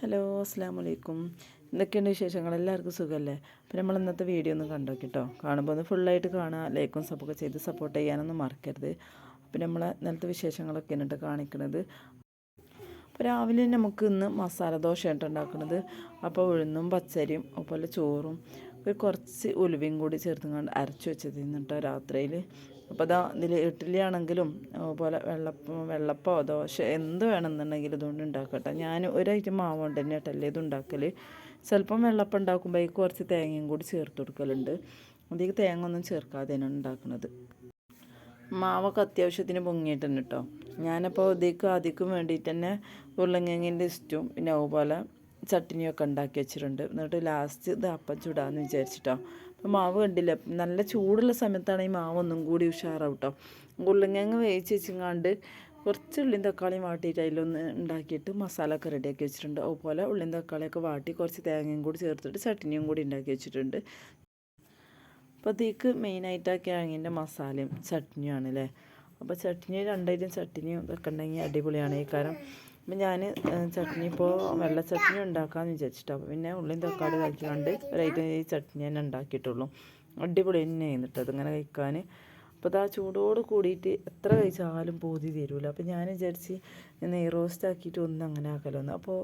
Hello അസ്സാം വലൈക്കും എന്തൊക്കെയുണ്ട് വിശേഷങ്ങൾ? എല്ലാവർക്കും സുഖമല്ലേ അപ്പോൾ നമ്മൾ ഇന്നത്തെ വീഡിയോ ഒന്ന് കണ്ടോ കേട്ടോ കാണുമ്പോൾ ഒന്ന് ഫുള്ളായിട്ട് കാണുക ലൈക്കും സപ്പൊക്കെ ചെയ്ത് സപ്പോർട്ട് ചെയ്യാനൊന്നും മറക്കരുത്. അപ്പോൾ നമ്മൾ ഇന്നലത്തെ വിശേഷങ്ങളൊക്കെ എന്നിട്ട് കാണിക്കുന്നത് അപ്പോൾ രാവിലെ നമുക്ക് ഇന്ന് മസാല ദോശ ഉണ്ടാക്കുന്നത് അപ്പോൾ ഉഴുന്നും പച്ചരിയും അതുപോലെ ചോറും ഒരു കുറച്ച് ഉലുവയും കൂടി ചേർത്തുകൊണ്ട് അരച്ച് വെച്ചത് കേട്ടോ രാത്രിയിൽ അപ്പോൾ അതാ ഇതിൽ ഇഡ്ഡലിയാണെങ്കിലും അതുപോലെ വെള്ളപ്പം വെള്ളപ്പോ ദോശ എന്ത് വേണമെന്നുണ്ടെങ്കിലും ഇതുകൊണ്ട് ഉണ്ടാക്കട്ടെ. ഞാൻ ഒരു ഐറ്റം മാവ് കൊണ്ട് തന്നെ കേട്ടല്ലേ ഇത് ഉണ്ടാക്കൽ ചിലപ്പം വെള്ളപ്പം ഉണ്ടാക്കുമ്പോഴേക്ക് കുറച്ച് തേങ്ങയും കൂടി ചേർത്ത് കൊടുക്കലുണ്ട്. അതിൽ തേങ്ങ ഒന്നും ചേർക്കാതെയാണ് ഉണ്ടാക്കുന്നത് മാവൊക്കെ അത്യാവശ്യത്തിന് പൊങ്ങിയിട്ടുണ്ട് കേട്ടോ. ഞാനപ്പോൾ ഇതിക്ക് ആദ്യക്കും വേണ്ടിയിട്ട് തന്നെ ഉരുളങ്കിങ്ങിന്റെ ഇഷ്ടവും പിന്നെ അതുപോലെ ചട്ടിനിയൊക്കെ ഉണ്ടാക്കി വെച്ചിട്ടുണ്ട്. എന്നിട്ട് ലാസ്റ്റ് ഇത് അപ്പം ചൂടാന്ന് വിചാരിച്ചിട്ടോ. അപ്പോൾ മാവ് കണ്ടില്ല? നല്ല ചൂടുള്ള സമയത്താണ് ഈ മാവ് ഒന്നും കൂടി ഉഷാറാവും കേട്ടോ ഉരുളങ്കിഴങ്ങ് വേവിച്ച് വെച്ചിങ്ങാണ്ട് കുറച്ച് ഉള്ളിയും തക്കാളിയും വാട്ടിയിട്ട് അതിലൊന്ന് ഉണ്ടാക്കിയിട്ട് മസാല ഒക്കെ റെഡിയാക്കി വെച്ചിട്ടുണ്ട്. അതുപോലെ ഉള്ളിയും തക്കാളിയൊക്കെ വാട്ടി കുറച്ച് തേങ്ങയും കൂടി ചേർത്തിട്ട് ചട്ടിനിയും കൂടി ഉണ്ടാക്കി വെച്ചിട്ടുണ്ട്. അപ്പോൾ അതിലേക്ക് മെയിനായിട്ട് ആ കിഴങ്ങിന്റെ മസാലയും ചട്നിയും ആണല്ലേ? അപ്പോൾ ചട്നി രണ്ടായിരം ചട്നിയും ഇതൊക്കെ ഉണ്ടെങ്കിൽ അടിപൊളിയാണ്. ഈ കാരണം അപ്പം ഞാൻ ചട്നി ഇപ്പോൾ വെള്ള ചട്നി ഉണ്ടാക്കാമെന്ന് വിചാരിച്ചിട്ടാണ് പിന്നെ ഉള്ളിയും തക്കാളി കഴിക്കാണ്ട് ഒരൈറ്റം ഈ ചട്നി തന്നെ ഉണ്ടാക്കിയിട്ടുള്ളൂ. അടിപൊളി തന്നെ എന്നിട്ട് അതിങ്ങനെ കഴിക്കാൻ. അപ്പോൾ അത് ആ ചൂടോട് കൂടിയിട്ട് എത്ര കഴിച്ചാലും പോതി തരൂല. അപ്പോൾ ഞാൻ വിചാരിച്ച് നെയ് റോസ്റ്റ് ആക്കിയിട്ട് ഒന്ന് അങ്ങനെ ആക്കലൊന്നും. അപ്പോൾ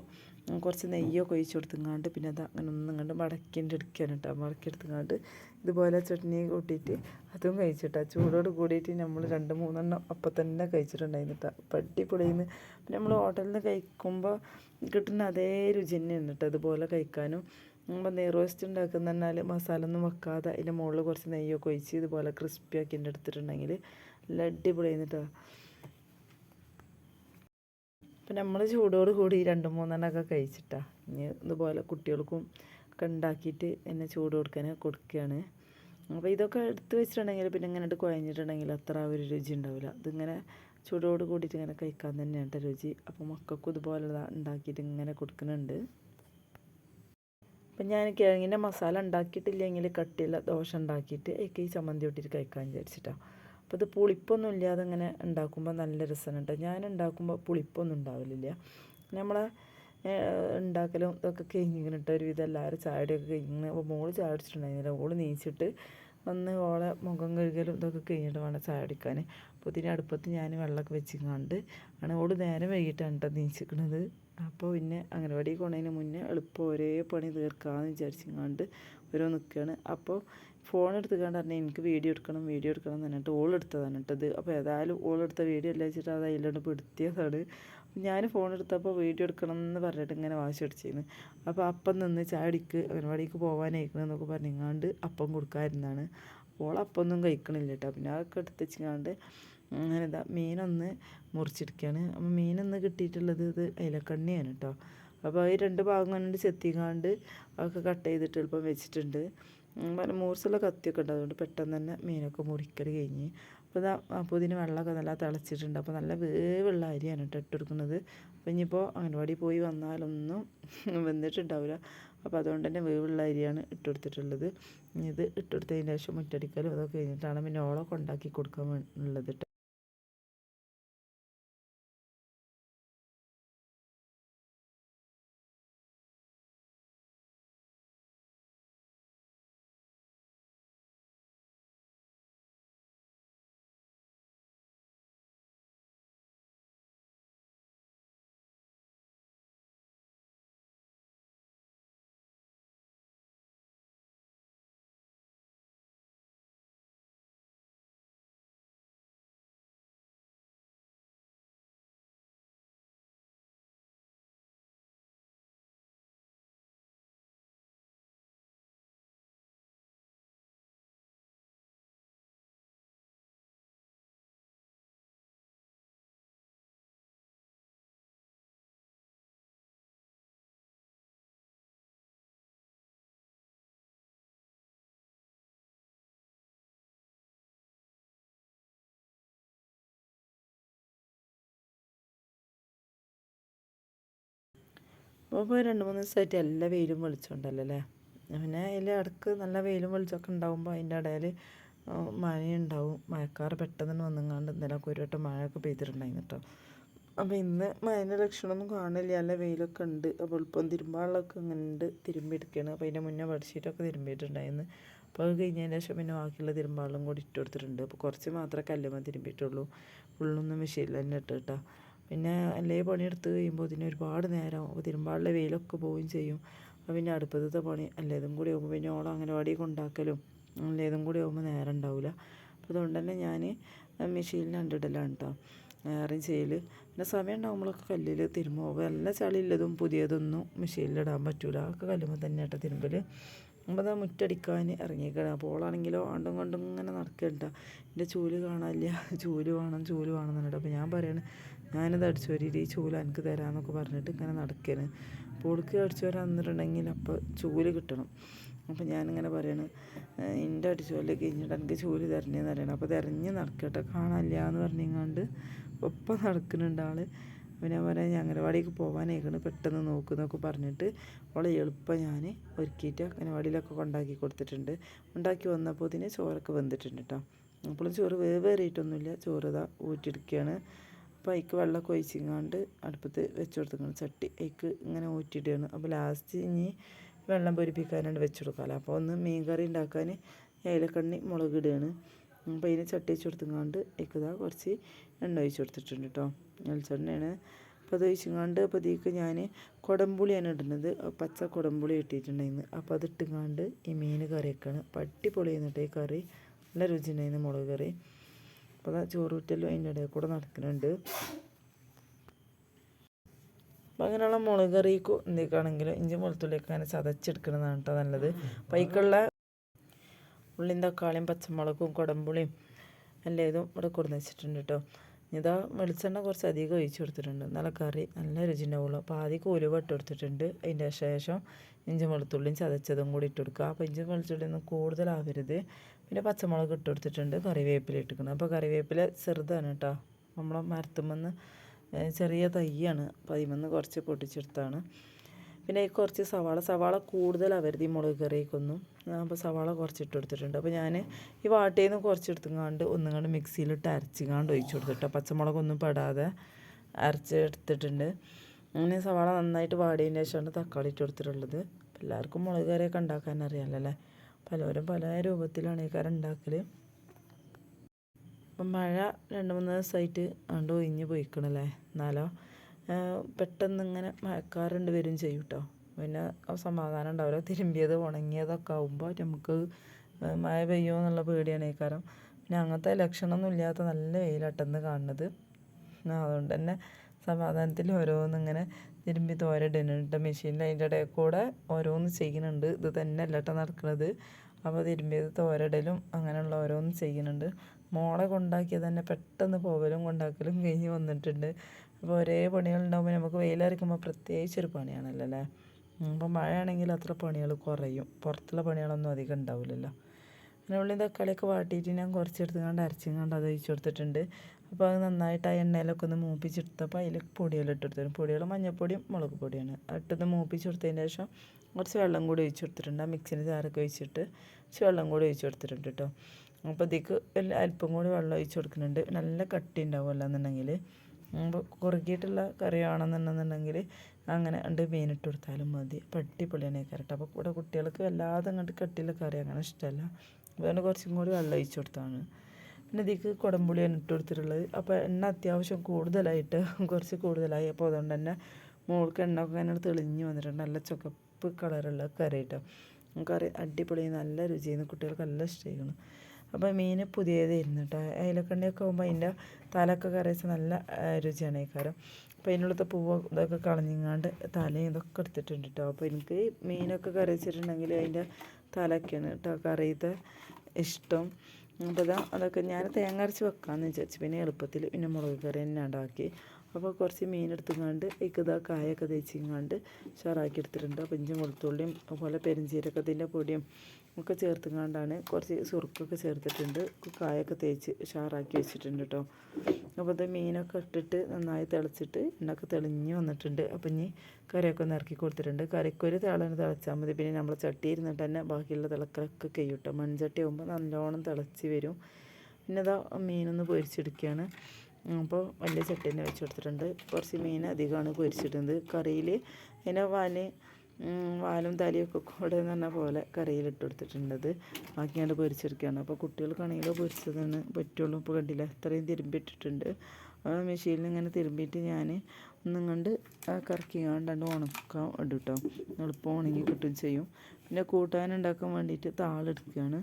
കുറച്ച് നെയ്യൊക്കെ ഒഴിച്ച് കൊടുത്തുങ്ങാണ്ട് പിന്നെ അത് അങ്ങനെ ഒന്നും കണ്ട് മടക്കിന്റെ എടുക്കാൻ കേട്ടോ മടക്കി എടുത്തുങ്ങാണ്ട് ഇതുപോലെ ചട്നി കൂട്ടിയിട്ട് അതും കഴിച്ചിട്ടാ. ചൂടോട് കൂടിയിട്ട് നമ്മൾ രണ്ട് മൂന്നെണ്ണം അപ്പം തന്നെ കഴിച്ചിട്ടുണ്ടായിരുന്നു കേട്ടോ. അപ്പം പിന്നെ നമ്മൾ ഹോട്ടലിൽ നിന്ന് കഴിക്കുമ്പോൾ കിട്ടുന്ന അതേ രുചി തന്നെയാണ് കേട്ടോ അതുപോലെ കഴിക്കാനും. നമ്മൾ നെയ് റോസ്റ്റ് ഉണ്ടാക്കുന്ന പറഞ്ഞാൽ മസാല ഒന്നും വെക്കാതെ അതിന്റെ മുകളിൽ കുറച്ച് നെയ്യൊക്കെ ഒഴിച്ച് ഇതുപോലെ ക്രിസ്പി ആക്കി എടുത്തിട്ടുണ്ടെങ്കിൽ നല്ല അടിപൊളിയായിരുന്നു കേട്ടോ. അപ്പം നമ്മൾ ചൂടോട് കൂടി രണ്ട് മൂന്നെണ്ണമൊക്കെ കഴിച്ചിട്ടാണ് ഇനി ഇതുപോലെ കുട്ടികൾക്കും ഒക്കെ ഉണ്ടാക്കിയിട്ട് എന്നെ ചൂട് കൊടുക്കാൻ കൊടുക്കുകയാണ് അപ്പോൾ ഇതൊക്കെ എടുത്ത് വെച്ചിട്ടുണ്ടെങ്കിൽ പിന്നെ ഇങ്ങനെ കുഴഞ്ഞിട്ടുണ്ടെങ്കിൽ അത്ര ഒരു രുചി ഉണ്ടാവില്ല ഇതിങ്ങനെ ചൂടോട് കൂടിയിട്ട് ഇങ്ങനെ കഴിക്കാൻ തന്നെയാണ് രുചി. അപ്പോൾ മക്കൾക്കും ഇതുപോലെ ഉണ്ടാക്കിയിട്ട് ഇങ്ങനെ കൊടുക്കുന്നുണ്ട് അപ്പം ഞാൻ കിഴങ്ങിന്റെ മസാല ഉണ്ടാക്കിയിട്ടില്ലെങ്കിൽ കട്ടിയുള്ള ദോശ ഉണ്ടാക്കിയിട്ട് ഈ ചമ്മന്തി ഇട്ടിട്ട് കഴിക്കാൻ വിചാരിച്ചിട്ടാണ് അപ്പോൾ ഇത് പുളിപ്പൊന്നും ഇല്ലാതെ ഇങ്ങനെ ഉണ്ടാക്കുമ്പോൾ നല്ല രസമാണ് കേട്ടോ ഞാൻ ഉണ്ടാക്കുമ്പോൾ പുളിപ്പൊന്നും ഉണ്ടാവില്ല നമ്മളെ ഉണ്ടാക്കലും ഇതൊക്കെ കഴിഞ്ഞിങ്ങനെ ഒരു ഒരുവിധം എല്ലാവരും ചാടിയൊക്കെ കഴിഞ്ഞ് അപ്പോൾ മോൾ ചാടിച്ചിട്ടുണ്ടായിരുന്നില്ല ഓൾ നീച്ചിട്ട് വന്ന് ഓളെ മുഖം കഴുകലും ഇതൊക്കെ കഴിഞ്ഞിട്ട് വേണം ചായ അടിക്കാൻ അപ്പോൾ ഇതിന് അടുപ്പത്ത് ഞാൻ വെള്ളമൊക്കെ വെച്ചിങ്ങാണ്ട് ആണ് ഓൾ നേരം വൈകിട്ടാണ് കേട്ടോ നീച്ചിക്കണത്. അപ്പോൾ പിന്നെ അംഗനവാടി പോണതിന് മുന്നേ എളുപ്പം ഒരേ പണി തീർക്കാമെന്ന് വിചാരിച്ചിങ്ങാണ്ട് ഓരോ നിൽക്കുകയാണ് അപ്പോൾ ഫോൺ എടുത്തുകൊണ്ട് പറഞ്ഞാൽ എനിക്ക് വീഡിയോ എടുക്കണം വീഡിയോ എടുക്കണം എന്ന് പറഞ്ഞിട്ട് ഓൾ എടുത്തതാണ് കേട്ടത് അപ്പോൾ ഏതായാലും ഓൾ എടുത്ത വീഡിയോ അല്ല വെച്ചിട്ട് അത് അതിലോട്ട് പെടുത്തിയതാണ്. ഞാൻ ഫോൺ എടുത്തപ്പോൾ വീഡിയോ എടുക്കണം എന്ന് പറഞ്ഞിട്ട് ഇങ്ങനെ വാശി അടിച്ചിരുന്നു അപ്പോൾ അപ്പം നിന്ന് ചാടിക്ക് അംഗൻവാടിക്ക് പോകാനായിരിക്കണം എന്നൊക്കെ പറഞ്ഞിങ്ങാണ്ട് അപ്പം കൊടുക്കാതിരുന്നാണ് ഓൾ ഒന്നും കഴിക്കണില്ല കേട്ടോ. പിന്നെ അതൊക്കെ എടുത്ത് വെച്ചിങ്ങാണ്ട് അങ്ങനെ ഇതാ മീനൊന്ന് മുറിച്ചെടുക്കുകയാണ്. അപ്പോൾ മീനൊന്ന് കിട്ടിയിട്ടുള്ളത് ഇത് അയിലക്കണ്ണിയാണ് കേട്ടോ. അപ്പോൾ ഈ രണ്ട് ഭാഗം കണ്ടിട്ട് ചെത്തിങ്ങാണ്ട് അതൊക്കെ കട്ട് ചെയ്തിട്ട് ഇപ്പം വെച്ചിട്ടുണ്ട്. മൂർച്ചുള്ള കത്തിയൊക്കെ ഉണ്ട്. അതുകൊണ്ട് പെട്ടെന്ന് തന്നെ മീനൊക്കെ മുറിക്കൽ കഴിഞ്ഞ്. അപ്പോൾ ഇതാ ഇതിന് വെള്ളമൊക്കെ നല്ല തിളച്ചിട്ടുണ്ട്. അപ്പോൾ നല്ല വേവുള്ള അരിയാണ് കേട്ടോ ഇട്ടെടുക്കുന്നത്. അപ്പോൾ ഇനിയിപ്പോൾ അംഗൻവാടി പോയി വന്നാലൊന്നും വെന്തിട്ടുണ്ടാവില്ല അപ്പോൾ അതുകൊണ്ട് തന്നെ വേവുള്ള അരിയാണ് ഇട്ടെടുത്തിട്ടുള്ളത്. ഇത് ഇട്ടെടുത്തതിന് ശേഷം മുറ്റടിക്കലും അതൊക്കെ കഴിഞ്ഞിട്ടാണ് പിന്നെ ഓളൊക്കെ ഉണ്ടാക്കി കൊടുക്കാൻ ഉള്ളത് അപ്പോൾ രണ്ട് മൂന്ന് ദിവസമായിട്ട് എല്ലാ വെയിലും വെളിച്ചമുണ്ടല്ലോ അല്ലേ പിന്നെ അതിൽ ഇടയ്ക്ക് നല്ല വെയിലും വെളിച്ചമൊക്കെ ഉണ്ടാകുമ്പോൾ അതിന്റെ ഇടയിൽ മഴയുണ്ടാവും. മഴക്കാറ് പെട്ടെന്ന് വന്നുങ്ങാണ്ട് ഇന്നലെ ഒരു മഴയൊക്കെ പെയ്തിട്ടുണ്ടായിരുന്നു കേട്ടോ. അപ്പോൾ ഇന്ന് മഴന്റെ ലക്ഷണമൊന്നും കാണില്ല. നല്ല വെയിലൊക്കെ ഉണ്ട്. അപ്പോൾ എളുപ്പം തിരുമ്പാളൊക്കെ അങ്ങനെ ഉണ്ട്. തിരുമ്പി എടുക്കുകയാണ് അപ്പോൾ അതിന്റെ മുന്നേ ബെഡ്ഷീറ്റൊക്കെ തിരുമ്പിയിട്ടുണ്ടായിരുന്നു. അപ്പോൾ അത് കഴിഞ്ഞതിന് ശേഷം പിന്നെ ബാക്കിയുള്ള തിരുമ്പാളും കൂടി ഇട്ട് കൊടുത്തിട്ടുണ്ട്. അപ്പോൾ കുറച്ച് മാത്രമേ കല്ലുമ്മ തിരുമ്പിയിട്ടുള്ളൂ. ഫുള്ളൊന്നും മെഷീനിൽ തന്നെ ഇട്ട് കേട്ടോ. പിന്നെ അല്ലേ പണിയെടുത്ത് കഴിയുമ്പോൾ ഇതിന് ഒരുപാട് നേരം തിരുമ്പാളിലെ വെയിലൊക്കെ പോവുകയും ചെയ്യും. അപ്പോൾ പിന്നെ അടുപ്പത്തത്തെ പണി അല്ലേതും കൂടി ആകുമ്പോൾ പിന്നെ ഓളം അംഗനവാടി കൊണ്ടാക്കലും അല്ലേതും കൂടി ആകുമ്പോൾ നേരം ഉണ്ടാവില്ല. അപ്പോൾ അതുകൊണ്ട് തന്നെ ഞാൻ മെഷീനിൽ കണ്ടിടലാണ് കേട്ടോ വേറെയും ചെയ്യൽ പിന്നെ സമയം ഉണ്ടാകുമ്പോഴൊക്കെ കല്ലിൽ തിരുമ്പോ നല്ല ചളിയുള്ളതും പുതിയതൊന്നും മെഷീനിലിടാൻ പറ്റൂല. ഒക്കെ കല്ലുമ്പോൾ തന്നെ കേട്ടോ തിരുമ്പൽ അപ്പോൾ അതാ മുറ്റടിക്കാൻ ഇറങ്ങിക്കണം അപ്പോൾ ഓളാണെങ്കിലോ ആണ്ടും കൊണ്ടും ഇങ്ങനെ നടക്കണ്ട എന്റെ ചൂൽ കാണാനില്ല. ചൂൽ വേണം ചൂൽ വേണം എന്നുണ്ട് അപ്പോൾ ഞാൻ പറയണേ ഞാനിത് അടിച്ചു വരില്ല ഈ ചൂല എനിക്ക് തരാമെന്നൊക്കെ പറഞ്ഞിട്ട് ഇങ്ങനെ നടക്കണ് അപ്പോൾ ഓൾക്ക് അടിച്ചു വരാൻ വന്നിട്ടുണ്ടെങ്കിൽ അപ്പോൾ ചൂൽ കിട്ടണം. അപ്പോൾ ഞാനിങ്ങനെ പറയണ് എന്റെ അടിച്ചു വല്ല കഴിഞ്ഞിട്ട് എനിക്ക് ചൂൽ തരണേന്ന് പറയണം. അപ്പോൾ തിരഞ്ഞ് നടക്കട്ടെ കാണാനില്ല എന്ന് പറഞ്ഞിങ്ങാണ്ട് ഒപ്പം നടക്കുന്നുണ്ട് ആൾ പിന്നെ ഞാൻ പറയാം അംഗനവാടിക്ക് പോകാനേക്കണ് പെട്ടെന്ന് നോക്കുന്നൊക്കെ പറഞ്ഞിട്ട് ഓളെ എളുപ്പം ഞാൻ ഒരുക്കിയിട്ട് അംഗനവാടിയിലൊക്കെ കൊണ്ടാക്കി കൊടുത്തിട്ടുണ്ട്. ഉണ്ടാക്കി വന്നപ്പോൾ ഇതിന് ചോറൊക്കെ വെന്തിട്ടുണ്ട് കേട്ടോ അപ്പോഴും ചോറ് വേവേറിയിട്ടൊന്നുമില്ല ചോറ് ഇതാ ഊറ്റിയെടുക്കുകയാണ്. അപ്പോൾ അതിക്ക് വെള്ളമൊക്കെ ഒഴിച്ചിങ്ങാണ്ട് അടുപ്പത്ത് വെച്ച് കൊടുത്തിങ്ങാണ്ട് ചട്ടി അതിക്ക് ഇങ്ങനെ ഊറ്റിയിടുകയാണ്. അപ്പോൾ ലാസ്റ്റ് ഇനി വെള്ളം പൊരിപ്പിക്കാനാണ് വെച്ച് കൊടുക്കാമല്ലോ അപ്പോൾ ഒന്ന് മീൻ കറി ഉണ്ടാക്കാൻ ഏലക്കണ്ണി മുളക് ഇടുകയാണ്. അപ്പോൾ അതിന് ചട്ടി വെച്ച് കൊടുത്തിങ്ങാണ്ട് അതിക്ക് കുറച്ച് എണ്ണ ഒഴിച്ച് കൊടുത്തിട്ടുണ്ട് കേട്ടോ വെളിച്ചെണ്ണയാണ്. അപ്പോൾ അത് ഒഴിച്ചിങ്ങാണ്ട് അപ്പോൾ ഇതിക്ക് ഞാൻ കുടംപുളിയാണ് ഇടുന്നത്. പച്ച കുടംപുളി ഇട്ടിട്ടുണ്ടായിരുന്നു. അപ്പോൾ അത് ഇട്ടുങ്ങാണ്ട് ഈ മീൻ കറി വെക്കാണ് പട്ടിപ്പൊളി എന്നിട്ട് ഈ കറി. നല്ല രുചി ഉണ്ടായിരുന്നു മുളക് കറി. അപ്പോൾ അതാ ചോറ് വിറ്റലും അതിന്റെ ഇടയിൽ കൂടെ നടക്കുന്നുണ്ട്. അപ്പോൾ അങ്ങനെയുള്ള മുളക് കറിക്ക് എന്തൊക്കെയാണെങ്കിലും ഇഞ്ചി വെളുത്തുള്ളിയൊക്കെ അങ്ങനെ ചതച്ചെടുക്കുന്നതാണ് കേട്ടോ നല്ലത്. പൈക്കുള്ള ഉള്ളിയും തക്കാളിയും പച്ചമുളകും കുടമ്പുളിയും എല്ലാം ഇതും ഇവിടെ കൊടുന്ന് വെച്ചിട്ടുണ്ട് കേട്ടോ. ഇതാ വെളിച്ചെണ്ണ കുറച്ച് അധികം ഒഴിച്ചു കൊടുത്തിട്ടുണ്ട്. നല്ല കറി നല്ല രുചി ഉണ്ടാവുള്ളൂ അപ്പോൾ ആദ്യം ഉലുവ ഇട്ട് കൊടുത്തിട്ടുണ്ട്. അതിന്റെ ശേഷം ഇഞ്ചി വെളുത്തുള്ളിയും ചതച്ചതും കൂടി ഇട്ട് കൊടുക്കുക. അപ്പോൾ ഇഞ്ചി വെളുത്തുള്ളി കൂടുതലാവരുത് പിന്നെ പച്ചമുളക് ഇട്ട് കൊടുത്തിട്ടുണ്ട് കറിവേപ്പില ഇട്ടിരിക്കുന്നത് അപ്പോൾ കറിവേപ്പില ചെറുതാണ് കേട്ടോ. നമ്മൾ മരത്തുമെന്ന് ചെറിയ തയ്യാണ് അപ്പോൾ അതിമെന്ന് കുറച്ച് പൊട്ടിച്ചെടുത്താണ് പിന്നെ കുറച്ച് സവാള സവാള കൂടുതൽ ഈ മുളക് കറിയൊക്കൊന്നും അപ്പോൾ സവാള കുറച്ച് ഇട്ട് കൊടുത്തിട്ടുണ്ട് അപ്പോൾ ഞാൻ ഈ വാട്ടയിൽ നിന്ന് കുറച്ച് എടുത്തുങ്ങാണ്ട് ഒന്നുകൊണ്ട് മിക്സിയിലിട്ട് അരച്ചിങ്ങാണ്ട് ഒഴിച്ചു കൊടുത്തിട്ടോ പച്ചമുളകൊന്നും പെടാതെ അരച്ചെടുത്തിട്ടുണ്ട് അങ്ങനെ സവാള നന്നായിട്ട് വാടിയതിന് ശേഷമാണ് തക്കാളി ഇട്ട് കൊടുത്തിട്ടുള്ളത്. എല്ലാവർക്കും മുളക് കറിയൊക്കെ ഉണ്ടാക്കാൻ അറിയാമല്ലോ അല്ലേ? പലരും പല രൂപത്തിലാണ് ഈ കറി ഉണ്ടാക്കൽ അപ്പം മഴ രണ്ട് മൂന്ന് ദിവസമായിട്ട് അതുകൊണ്ട് ഒഴിഞ്ഞ് പോയിക്കണല്ലേ? എന്നാലോ പെട്ടെന്ന് ഇങ്ങനെ മഴക്കാറുണ്ട് വരും ചെയ്യും കേട്ടോ പിന്നെ സമാധാനം ഉണ്ടാവില്ല. തിരുമ്പിയത് ഉണങ്ങിയതൊക്കെ ആകുമ്പോൾ നമുക്ക് മഴ പെയ്യുമോ എന്നുള്ള പേടിയാണ്. ഈ കാരണം പിന്നെ അങ്ങനത്തെ ലക്ഷണമൊന്നും ഇല്ലാത്ത നല്ല വെയിലാട്ടെന്ന് കാണുന്നത്. അതുകൊണ്ട് തന്നെ സമാധാനത്തിൽ ഓരോന്നിങ്ങനെ തിരുമ്പി തോരയിടുന്നുണ്ട് മെഷീനിൽ അതിന്റെ ഇടയിൽ കൂടെ ഓരോന്ന് ചെയ്യുന്നുണ്ട്. ഇത് തന്നെ അല്ലട്ടോ നടക്കുന്നത് അപ്പോൾ തിരുമ്പിയത് തോരടലും അങ്ങനെയുള്ള ഓരോന്ന് ചെയ്യുന്നുണ്ട്. മോളെ കൊണ്ടാക്കിയത് തന്നെ പെട്ടെന്ന് പോകലും കൊണ്ടാക്കലും കഴിഞ്ഞ് വന്നിട്ടുണ്ട്. അപ്പോൾ ഒരേ പണികളുണ്ടാകുമ്പോൾ നമുക്ക് വെയിലറിക്കുമ്പോൾ പ്രത്യേകിച്ചൊരു പണിയാണല്ലോ അല്ലേ? അപ്പോൾ മഴയാണെങ്കിൽ അത്ര പണികൾ കുറയും. പുറത്തുള്ള പണികളൊന്നും അധികം ഉണ്ടാവില്ലല്ലോ. ഉള്ളി തക്കാളിയൊക്കെ വാട്ടിയിട്ട് ഞാൻ കുറച്ചെടുത്തുകൊണ്ട് കണ്ട് അത് ഒഴിച്ചു കൊടുത്തിട്ടുണ്ട്. അപ്പോൾ അത് നന്നായിട്ട് ആ എണ്ണയിലൊക്കെ ഒന്ന് മൂപ്പിച്ചെടുത്തപ്പോൾ അതിൽ പൊടിയെല്ലാം ഇട്ട് കൊടുത്തിട്ടുണ്ട് പൊടികൾ മഞ്ഞൾപ്പൊടിയും മുളക് പൊടിയാണ്. ഇട്ടത് മൂപ്പിച്ചെടുത്തതിന് ശേഷം കുറച്ച് വെള്ളം കൂടി ഒഴിച്ച് കൊടുത്തിട്ടുണ്ട്. ആ മിക്സിന് ചാറൊക്കെ ഒഴിച്ചിട്ട് കുറച്ച് വെള്ളം കൂടി ഒഴിച്ച് കൊടുത്തിട്ടുണ്ട് കേട്ടോ. അപ്പോൾ ഇതിക്ക് അല്പം കൂടി വെള്ളം ഒഴിച്ച് കൊടുക്കുന്നുണ്ട്. നല്ല കട്ടി ഉണ്ടാവുമല്ലോ എന്നുണ്ടെങ്കിൽ കുറുകിയിട്ടുള്ള കറിയാണെന്നുണ്ടെന്നുണ്ടെങ്കിൽ അങ്ങനെ ഉണ്ട് മീനിട്ട് കൊടുത്താലും മതി. പട്ടിപ്പൊളിയാണ് കരട്ട് അപ്പോൾ ഇവിടെ കുട്ടികൾക്ക് വല്ലാതെ അങ്ങോട്ട് കട്ടിയുള്ള കറി അങ്ങനെ ഇഷ്ടമല്ല. അതുകൊണ്ട് കുറച്ചും കൂടി വെള്ളം ഒഴിച്ച് കൊടുത്താണ് പിന്നെ ഇതിക്ക് കുടംപുളിയാണ് ഇട്ട് കൊടുത്തിട്ടുള്ളത്. അപ്പോൾ എണ്ണ അത്യാവശ്യം കൂടുതലായിട്ട് കുറച്ച് കൂടുതലായി. അപ്പോൾ അതുകൊണ്ട് തന്നെ മോൾക്ക് എണ്ണ ഒക്കെ അങ്ങനെ തെളിഞ്ഞ് വന്നിട്ടുണ്ട്. നല്ല ചുവപ്പ് കളറുള്ള കറി കേട്ടോ കറി അടിപൊളി നല്ല രുചിയായിരുന്നു. കുട്ടികൾക്ക് നല്ല ഇഷ്ടമായിരുന്നു അപ്പോൾ മീൻ പുതിയതായിരുന്നു കേട്ടോ അയിലക്കണ്ണിയൊക്കെ ആകുമ്പോൾ അതിന്റെ തലയൊക്കെ കറി നല്ല രുചിയാണ് ഈ കാരം അപ്പോൾ അതിനുള്ളത്തെ പൂവ് ഇതൊക്കെ കളഞ്ഞിങ്ങാണ്ട് തലയും ഇതൊക്കെ എടുത്തിട്ടുണ്ട് കേട്ടോ അപ്പോൾ എനിക്ക് മീനൊക്കെ കറി വെച്ചിട്ടുണ്ടെങ്കിൽ അതിന്റെ തലയൊക്കെയാണ് കേട്ടോ കറിയത്തെ ഇഷ്ടം. അപ്പോൾ ഇതാ അതൊക്കെ ഞാൻ തേങ്ങ അരച്ച് വെക്കാമെന്ന് വിചാരിച്ചു. പിന്നെ എളുപ്പത്തിൽ പിന്നെ മുളക് കറി തന്നെ ഉണ്ടാക്കി. അപ്പോൾ കുറച്ച് മീൻ എടുത്തുങ്ങാണ്ട് ഇക്കതാ കായൊക്കെ തേച്ചിങ്ങാണ്ട് ഷറാക്കി എടുത്തിട്ടുണ്ട്. അപ്പോൾ ഇഞ്ചും വെളുത്തുള്ളിയും അതുപോലെ പെരിഞ്ചീരകത്തിന്റെ പൊടിയും ഒക്കെ ചേർത്തുങ്ങാണ്ടാണ് കുറച്ച് സുറുക്കൊക്കെ ചേർത്തിട്ടുണ്ട്. കായൊക്കെ തേച്ച് ഷാറാക്കി വെച്ചിട്ടുണ്ട് കേട്ടോ അപ്പോൾ ഇത് മീനൊക്കെ ഇട്ടിട്ട് നന്നായി തിളച്ചിട്ട് എണ്ണൊക്കെ തെളിഞ്ഞ് വന്നിട്ടുണ്ട്. അപ്പം ഇനി കറിയൊക്കെ ഒന്ന് ഇറക്കി കൊടുത്തിട്ടുണ്ട്. കറിക്കൊരു തിളന്ന് തിളച്ചാൽ മതി. പിന്നെ നമ്മൾ ചട്ടി ഇരുന്നിട്ട് തന്നെ ബാക്കിയുള്ള തിളക്കലൊക്കെ കെയ്യൂട്ടോ മൺചട്ടി ആകുമ്പോൾ നല്ലോണം തിളച്ച് വരും. പിന്നെ ഇതാ മീനൊന്ന് പൊരിച്ചെടുക്കുകയാണ്. അപ്പോൾ വലിയ ചട്ടി തന്നെ വെച്ച് കൊടുത്തിട്ടുണ്ട്. കുറച്ച് മീൻ അധികമാണ് പൊരിച്ചിട്ടുണ്ട് കറിയിൽ അതിനെ വാൽ വാലും തലയൊക്കെ കൂടെ എന്ന് പറഞ്ഞ പോലെ കറിയിലിട്ട് കൊടുത്തിട്ടുണ്ടത് ബാക്കി ഞാൻ പൊരിച്ചെടുക്കുകയാണ്. അപ്പോൾ കുട്ടികൾക്കാണെങ്കിലോ പൊരിച്ചതാണ് പറ്റുള്ളൂ. ഇപ്പോൾ കണ്ടില്ല? അത്രയും തിരുമ്പിട്ടിട്ടുണ്ട് മെഷീനിൽ ഇങ്ങനെ തിരുമ്പിയിട്ട് ഞാൻ ഒന്നും കണ്ട് കറക്കി കണ്ടാണ്ട് ഉണക്കാൻ ഇടും കേട്ടോ എളുപ്പം ഉണങ്ങി കിട്ടുകയും ചെയ്യും. പിന്നെ കൂട്ടാനുണ്ടാക്കാൻ വേണ്ടിയിട്ട് താളെടുക്കുകയാണ്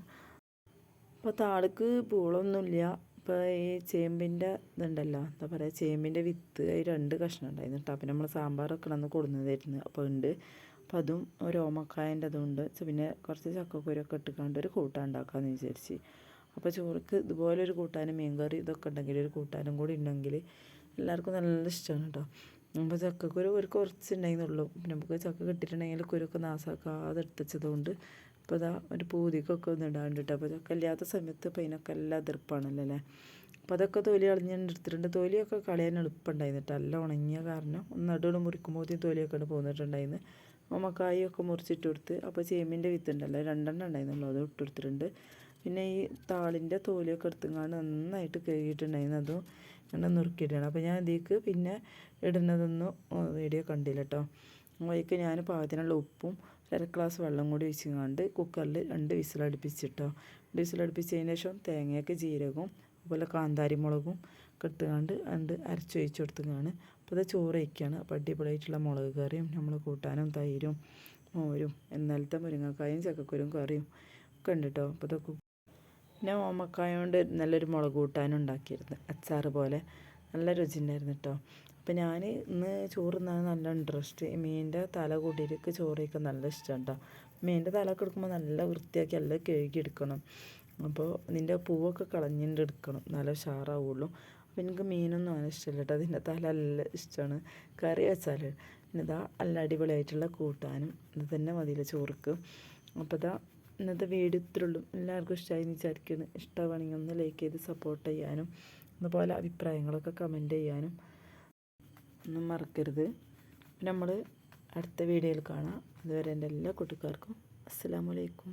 അപ്പോൾ താളിക്ക് പൂളൊന്നുമില്ല. ഇപ്പോൾ ഈ ചേമ്പിന്റെ ഇതുണ്ടല്ലോ. എന്താ പറയുക ചേമ്പിന്റെ വിത്ത് അതിൽ രണ്ട് കഷ്ണം ഉണ്ടായിരുന്നു കേട്ടോ. അപ്പം നമ്മൾ സാമ്പാറൊക്കെ വെക്കണമെന്ന് കൊടുന്നതായിരുന്നു. അപ്പോൾ ഉണ്ട്. അപ്പോൾ അതും ഒരു ഓമക്കായന്റെ പിന്നെ കുറച്ച് ചക്കക്കുരൊക്കെ ഇട്ടുകൊണ്ട് ഒരു കൂട്ടാൻ ഉണ്ടാക്കാമെന്ന് വിചാരിച്ച്. അപ്പോൾ ചോറുക്ക് ഇതുപോലെ ഒരു കൂട്ടാനും മീൻകറി ഇതൊക്കെ ഉണ്ടെങ്കിൽ ഒരു കൂട്ടാനും കൂടി ഉണ്ടെങ്കിൽ എല്ലാവർക്കും നല്ല ഇഷ്ടമാണ് കേട്ടോ. അപ്പോൾ ചക്കക്കുരു ഒരു കുറച്ച് ഉണ്ടായിരുന്നുള്ളൂ പിന്നെ നമുക്ക് ചക്ക കിട്ടിയിട്ടുണ്ടെങ്കിൽ കുരുക്കെ നാസാക്കാതെ എടുത്തതുകൊണ്ട് അപ്പോൾ ഇതാ ഒരു പൂതിക്കൊക്കെ ഒന്ന് ഇടാണ്ട് കേട്ടോ. അപ്പോൾ ചക്ക ഇല്ലാത്ത സമയത്ത് ഇപ്പോൾ അതിനൊക്കെ എല്ലാം എതിർപ്പാണല്ലോ അല്ലേ? അപ്പോൾ അതൊക്കെ തൊലി കളഞ്ഞ് എടുത്തിട്ടുണ്ട്. തൊലിയൊക്കെ കളയാൻ എളുപ്പമുണ്ടായിരുന്നു കേട്ടോ. എല്ലാം ഉണങ്ങിയ കാരണം. ഒന്ന് നടുവിൽ മുറിക്കുമ്പോഴത്തേക്കും തൊലിയൊക്കെ ഉണ്ട് ഓമക്കായൊക്കെ മുറിച്ചിട്ട് കൊടുത്ത്. അപ്പോൾ ചേമ്പിന്റെ വിത്തുണ്ടല്ലോ രണ്ടെണ്ണം ഉണ്ടായിരുന്നുള്ളൂ. അത് ഇട്ടെടുത്തിട്ടുണ്ട് പിന്നെ ഈ താളിന്റെ തോലിയൊക്കെ എടുത്തുങ്ങാണ്ട് നന്നായിട്ട് കഴുകിയിട്ടുണ്ടായിരുന്നു. അതും ഇങ്ങനെ നുറുക്കിയിട്ടാണ്. അപ്പോൾ ഞാൻ ഇതിലേക്ക് പിന്നെ ഇടുന്നതൊന്നും വീഡിയോ കണ്ടില്ല കേട്ടോ അതിലേക്ക് ഞാൻ പാകത്തിനുള്ള ഉപ്പും അര ഗ്ലാസ് വെള്ളം കൂടി ഒഴിച്ചുകൊണ്ട് കുക്കറിൽ രണ്ട് വിസിലടുപ്പിച്ചിട്ടോ രണ്ട് വിസിലടുപ്പിച്ചതിന് ശേഷം തേങ്ങയൊക്കെ ജീരകവും അതുപോലെ കാന്താരി മുളകും ഒക്കെ എടുത്തുകൊണ്ട് അരച്ചൊഴിച്ച് കൊടുത്തുങ്ങാണ്. അപ്പോൾ ചോറ് വയ്ക്കുകയാണ് അപ്പോൾ അടിപൊളിയായിട്ടുള്ള മുളക് കറിയും നമ്മൾ കൂട്ടാനും തൈരും മോരും ഇന്നലത്തെ മുരിങ്ങക്കായും ചക്കക്കുരും കറിയും ഒക്കെ ഉണ്ട് കേട്ടോ അപ്പോൾ ഇതൊക്കെ പിന്നെ ഓമക്കായ കൊണ്ട് നല്ലൊരു മുളക് കൂട്ടാനും ഉണ്ടാക്കിയിരുന്നു. അച്ചാറ് പോലെ നല്ല രുചി ഉണ്ടായിരുന്നു കേട്ടോ അപ്പോൾ ഞാൻ ഇന്ന് ചോറ് തിന്നാൻ നല്ല ഇൻട്രസ്റ്റ് മീനിന്റെ തല കൂട്ടിയിട്ട് ചോറ് നല്ല ഇഷ്ടമാണ് കേട്ടോ മീനിന്റെ തല ഒക്കെ എടുക്കുമ്പോൾ നല്ല വൃത്തിയാക്കി എല്ലാം കഴുകി എടുക്കണം. അപ്പോൾ ഇതിന്റെ പൂവൊക്കെ കളഞ്ഞിട്ട് എടുക്കണം. നല്ല ഉഷാറാവുള്ളൂ. അപ്പോൾ എനിക്ക് മീനൊന്നും അങ്ങനെ ഇഷ്ടമില്ല കേട്ടോ അതിന്റെ തല നല്ല ഇഷ്ടമാണ്. കറി വെച്ചാൽ പിന്നെ ഇതാ നല്ല അടിപൊളിയായിട്ടുള്ള കൂട്ടാനും ഇത് തന്നെ മതിയില്ല ചോറുക്ക് അപ്പോൾ ഇതാ ഇന്നത്തെ വീഡിയോ ഇത്രയുള്ളൂ എല്ലാവർക്കും ഇഷ്ടമായി വിചാരിക്കുന്നു. ഇഷ്ടമാണെങ്കിൽ ഒന്ന് ലൈക്ക് ചെയ്ത് സപ്പോർട്ട് ചെയ്യാനും അതുപോലെ അഭിപ്രായങ്ങളൊക്കെ കമന്റ് ചെയ്യാനും ഒന്നും മറക്കരുത്. നമ്മൾ അടുത്ത വീഡിയോയിൽ കാണാം. അതുവരെ എന്റെ എല്ലാ കൂട്ടുകാർക്കും അസ്സലാമലൈക്കും